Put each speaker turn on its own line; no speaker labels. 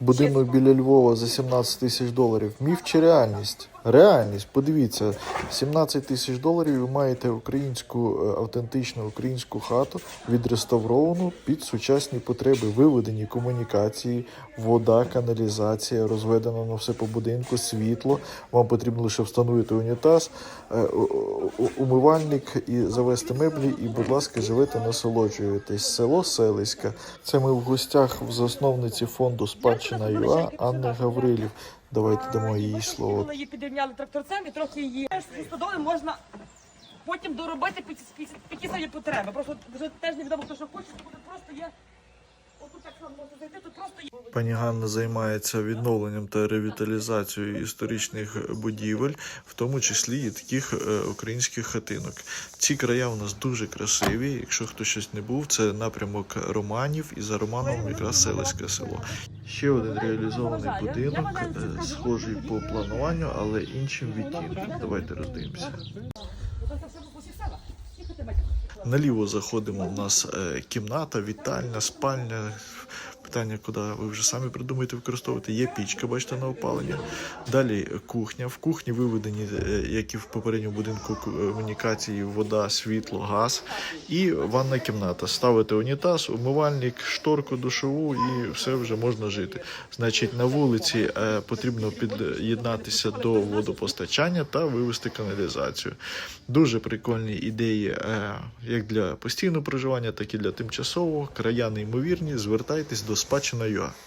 Будинок біля Львова за 17 тисяч доларів. Міф чи реальність? Реальність, подивіться, 17 тисяч доларів ви маєте українську е, автентичну українську хату, відреставровану під сучасні потреби, виведені комунікації, вода, каналізація, розведено на все по будинку, світло. Вам потрібно лише встановити унітаз, е, умивальник і завести меблі. І, будь ласка, живете, насолоджуєтесь. Село Селиська. Це ми в гостях в засновниці фонду спадщина ЮА Анни Гаврилів. Давайте дамо їй слово.
Коли її підрівняли тракторцем і трохи її стодоли можна потім доробити під, під, під під самі потреби. Просто вже теж невідомо, хто що хоче, буде просто є. Отут так само можна зайти, тут просто є.
Пані Ганна займається відновленням та ревіталізацією історичних будівель, в тому числі і таких е, українських хатинок. Ці края у нас дуже красиві. Якщо хто щось не був, це напрямок Романів, і за Романом якраз селиське село. Ще один реалізований будинок, е, схожий по плануванню, але іншим відтінком. Давайте роздивимося. Наліво заходимо. У нас е, кімната, вітальня, спальня. Питання, куди ви вже самі придумаєте використовувати. Є пічка, бачите, на опалення. Далі кухня. В кухні виведені, е, як і в попередньому будинку, комунікації, вода, світло, газ. І ванна кімната. Ставити унітаз, умивальник, шторку душову і все вже можна жити. Значить, на вулиці е, потрібно під'єднатися до водопостачання та вивести каналізацію. Дуже прикольні ідеї е, як для постійного проживання, так і для тимчасового. Края неймовірні. Звертайтесь до спадщина.ua.